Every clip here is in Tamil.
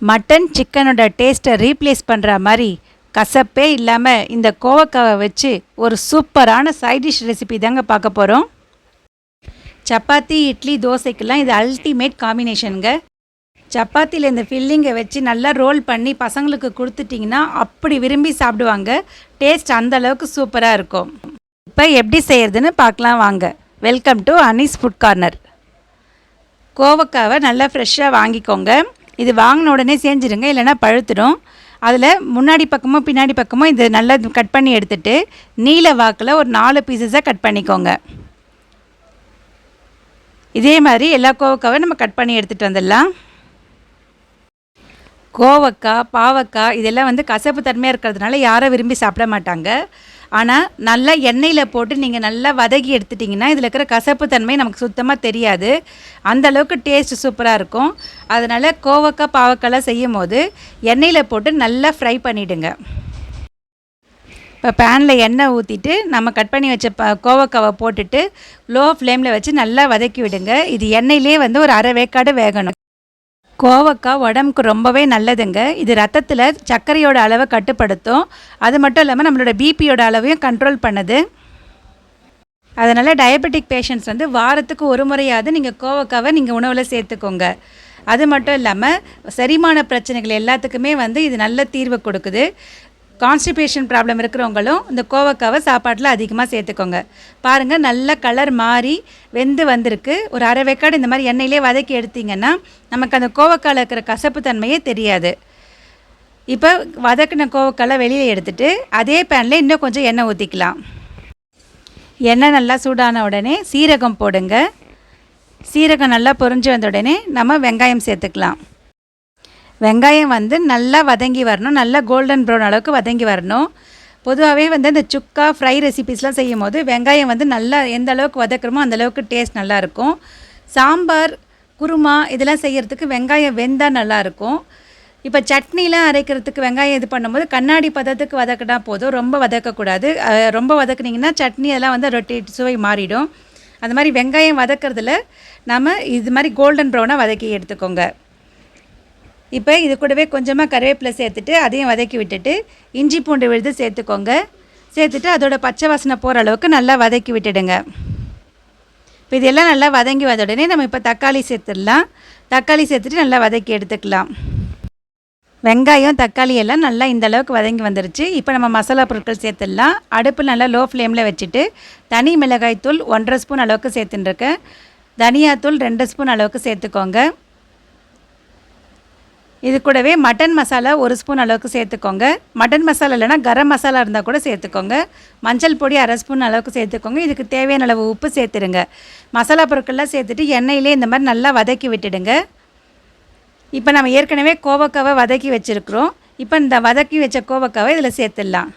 மட்டன் சிக்கனோட டேஸ்ட்டை ரீப்ளேஸ் பண்ணுற மாதிரி கசப்பே இல்லாமல் இந்த கோவக்காவை வச்சு ஒரு சூப்பரான சைட் டிஷ் ரெசிபி தாங்க பார்க்க போகிறோம் சப்பாத்தி இட்லி தோசைக்கெல்லாம் இது அல்டிமேட் காம்பினேஷனுங்க சப்பாத்தியில் இந்த ஃபில்லிங்கை வச்சு நல்லா ரோல் பண்ணி பசங்களுக்கு கொடுத்துட்டிங்கன்னா அப்படி விரும்பி சாப்பிடுவாங்க. டேஸ்ட் அந்த அளவுக்கு சூப்பராக இருக்கும். இப்போ எப்படி செய்கிறதுன்னு பார்க்கலாம் வாங்க. Welcome to Anees food corner கோவக்காவை நல்லா ஃப்ரெஷ்ஷாக வாங்கிக்கோங்க. இது வாங்கின உடனே செஞ்சுருங்க இல்லைன்னா பழுத்துடும். அதில் முன்னாடி பக்கமும் பின்னாடி பக்கமும் இது நல்லா கட் பண்ணி எடுத்துட்டு நீல வாக்கில் ஒரு நாலு பீசஸாக கட் பண்ணிக்கோங்க. இதே மாதிரி எல்லா கோவக்காவும் நம்ம கட் பண்ணி எடுத்துகிட்டு வந்துடலாம். கோவக்காய் பாவக்காய் இதெல்லாம் வந்து கசப்பு தன்மையாக இருக்கிறதுனால யாரும் விரும்பி சாப்பிட மாட்டாங்க. ஆனால் நல்லா எண்ணெயில் போட்டு நீங்கள் நல்லா வதக்கி எடுத்துட்டிங்கன்னா இதில் இருக்கிற கசப்பு தன்மை நமக்கு சுத்தமாக தெரியாது. அந்த அளவுக்கு டேஸ்ட் சூப்பராக இருக்கும். அதனால் கோவக்காய் பாவக்காய்லாம் செய்யும் போது எண்ணெயில் போட்டு நல்லா ஃப்ரை பண்ணிவிடுங்க இப்போ பேனில் எண்ணெய் ஊற்றிட்டு நம்ம கட் பண்ணி வச்ச ப கோவக்காவை போட்டுட்டு லோ ஃப்ளேமில் வச்சு நல்லா வதக்கி விடுங்க. இது எண்ணெயிலே வந்து ஒரு அரை வேக்காடு வேகணும். கோவக்காய் உடம்புக்கு ரொம்பவே நல்லதுங்க. இது ரத்தத்தில் சர்க்கரையோட அளவை கட்டுப்படுத்தும். அது மட்டும் இல்லாமல் நம்மளோட பிபியோட அளவையும் கண்ட்ரோல் பண்ணுது. அதனால் டயபெட்டிக் பேஷண்ட்ஸ் வந்து வாரத்துக்கு ஒரு முறையாவது நீங்கள் கோவக்காவை நீங்கள் உணவில் சேர்த்துக்கோங்க. அது மட்டும் இல்லாமல் செரிமான பிரச்சனைகள் எல்லாத்துக்குமே வந்து இது நல்ல தீர்வு கொடுக்குது. கான்ஸ்டிபேஷன் ப்ராப்ளம் இருக்கிறவங்களும் இந்த கோவக்காவை சாப்பாட்டில் அதிகமாக சேர்த்துக்கோங்க. பாருங்கள் நல்ல கலர் மாறி வெந்து வந்திருக்கு. ஒரு அரை வெக்காடு இந்த மாதிரி எண்ணெயிலே வதக்கி எடுத்திங்கன்னா நமக்கு அந்த கோவக்காயில் இருக்கிற கசப்பு தன்மையே தெரியாது. இப்போ வதக்கின கோவக்காலை வெளியில் எடுத்துட்டு அதே பேனில் இன்னும் கொஞ்சம் எண்ணெய் ஊற்றிக்கலாம் எண்ணெய் நல்லா சூடான உடனே சீரகம் போடுங்க. சீரகம் நல்லா பொரிஞ்சு வந்த உடனே நம்ம வெங்காயம் சேர்த்துக்கலாம். வெங்காயம் வந்து நல்லா வதங்கி வரணும். நல்லா கோல்டன் ப்ரௌன் அளவுக்கு வதங்கி வரணும். பொதுவாகவே வந்து இந்த சுக்கா ஃப்ரை ரெசிபீஸ்லாம் செய்யும் போது வெங்காயம் வந்து நல்லா எந்த அளவுக்கு வதக்குறோமோ அந்த அளவுக்கு டேஸ்ட் நல்லாயிருக்கும் சாம்பார் குருமா இதெல்லாம் செய்கிறதுக்கு வெங்காயம் வெந்தால் நல்லாயிருக்கும் இப்போ சட்னிலாம் அரைக்கிறதுக்கு வெங்காயம் இது பண்ணும்போது கண்ணாடி பதத்துக்கு வதக்கினா போதும். ரொம்ப வதக்கக்கூடாது. ரொம்ப வதக்குனிங்கன்னா சட்னி அதெல்லாம் வந்து ரொட்டி சுவை மாறிடும். அந்த மாதிரி வெங்காயம் வதக்கிறதுல நம்ம இது மாதிரி கோல்டன் ப்ரௌனாக வதக்கி எடுத்துக்கோங்க. இப்போ இது கூடவே கொஞ்சமாக கருவேப்பிலை சேர்த்துட்டு அதையும் வதக்கி விட்டுட்டு இஞ்சி பூண்டு விழுது சேர்த்துக்கோங்க. சேர்த்துட்டு அதோட பச்சை வாசனை போகிற அளவுக்கு நல்லா வதக்கி விட்டுடுங்க. இப்போ இதெல்லாம் நல்லா வதங்கி வந்த உடனே நம்ம இப்போ தக்காளி சேர்த்துடலாம். தக்காளி சேர்த்துட்டு நல்லா வதக்கி எடுத்துக்கலாம். வெங்காயம் தக்காளி எல்லாம் நல்லா இந்த அளவுக்கு வதங்கி வந்துருச்சு. இப்போ நம்ம மசாலா பொருட்கள் சேர்த்துடலாம். அடுப்பு நல்லா லோ ஃப்ளேமில் வச்சுட்டு தனி மிளகாய் தூள் ஒன்றரை ஸ்பூன் அளவுக்கு சேர்த்துட்டுருக்கேன். தனியாத்தூள் ரெண்டு ஸ்பூன் அளவுக்கு சேர்த்துக்கோங்க. இது கூடவே மட்டன் மசாலா ஒரு ஸ்பூன் அளவுக்கு சேர்த்துக்கோங்க. மட்டன் மசாலா இல்லைனா கரம் மசாலா இருந்தால் கூட சேர்த்துக்கோங்க. மஞ்சள் பொடி அரை ஸ்பூன் அளவுக்கு சேர்த்துக்கோங்க. இதுக்கு தேவையான அளவு உப்பு சேர்த்துடுங்க. மசாலா பொருட்கள்லாம் சேர்த்துட்டு எண்ணெயிலே இந்த மாதிரி நல்லா வதக்கி விட்டுடுங்க. இப்போ நம்ம ஏற்கனவே கோவக்காவை வதக்கி வச்சுருக்குறோம். இப்போ இந்த வதக்கி வச்ச கோவக்காவை இதில் சேர்த்துடலாம்.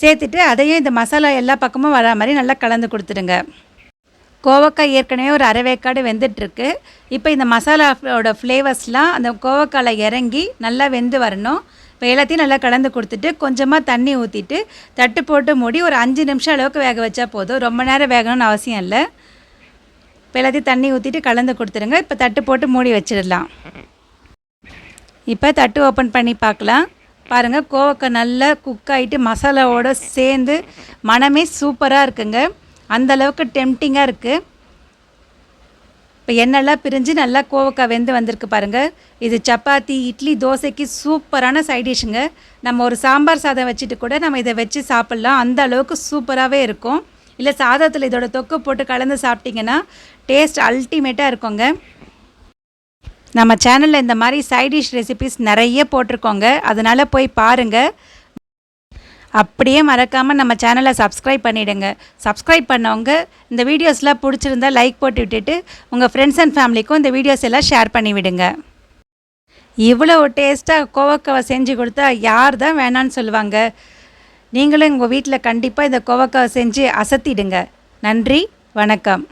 சேர்த்துட்டு அதையும் இந்த மசாலா எல்லா பக்கமும் வரா மாதிரி நல்லா கலந்து கொடுத்துடுங்க. கோவக்காய் ஏற்கனவே ஒரு அரைவேக்காடு வெந்துட்டுருக்கு. இப்போ இந்த மசாலாவோட ஃப்ளேவர்ஸ்லாம் அந்த கோவக்காயில் இறங்கி நல்லா வெந்து வரணும். இப்போ எல்லாத்தையும் நல்லா கலந்து கொடுத்துட்டு கொஞ்சமாக தண்ணி ஊற்றிட்டு தட்டு போட்டு மூடி ஒரு அஞ்சு நிமிஷம் அளவுக்கு வேக வச்சா போதும். ரொம்ப நேரம் வேகணும்னு அவசியம் இல்லை. இப்போ எல்லாத்தையும் தண்ணி ஊற்றிட்டு கலந்து கொடுத்துருங்க. இப்போ தட்டு போட்டு மூடி வச்சிடலாம். இப்போ தட்டு ஓப்பன் பண்ணி பார்க்கலாம். பாருங்கள் கோவக்காய் நல்லா குக் ஆகிட்டு மசாலாவோடு சேர்ந்து மனமே சூப்பராக இருக்குங்க. அந்த அளவுக்கு டெம்டிங்காக இருக்குது இப்போ எண்ணெய்லாம் பிரிஞ்சு நல்லா கோவக்காய் வெந்து வந்திருக்கு பாருங்கள் இது சப்பாத்தி இட்லி தோசைக்கு சூப்பரான சைடிஷ்ங்க நம்ம ஒரு சாம்பார் சாதம் வச்சுட்டு கூட நம்ம இதை வச்சு சாப்பிட்லாம். அந்த அளவுக்கு சூப்பராகவே இருக்கும். இல்லை சாதத்தில் இதோட தொக்கு போட்டு கலந்து சாப்பிட்டிங்கன்னா டேஸ்ட் அல்டிமேட்டாக இருக்குங்க. நம்ம சேனலில் இந்த மாதிரி சைடிஷ் ரெசிபிஸ் நிறைய போட்டிருக்கோங்க. அதனால் போய் பாருங்கள் அப்படியே மறக்காமல் நம்ம சேனலை சப்ஸ்கிரைப் பண்ணிவிடுங்க சப்ஸ்கிரைப் பண்ணவங்க இந்த வீடியோஸ்லாம் பிடிச்சிருந்தா லைக் போட்டு விட்டுட்டு உங்கள் ஃப்ரெண்ட்ஸ் அண்ட் ஃபேமிலிக்கும் இந்த வீடியோஸ் எல்லாம் ஷேர் பண்ணிவிடுங்க இவ்வளோ டேஸ்ட்டாக கோவக்காவை செஞ்சு கொடுத்தா யார் தான் வேணான்னு சொல்லுவாங்க. நீங்களும் உங்கள் வீட்டில் கண்டிப்பாக இந்த கோவக்காவை செஞ்சு அசத்திடுங்க. நன்றி வணக்கம்.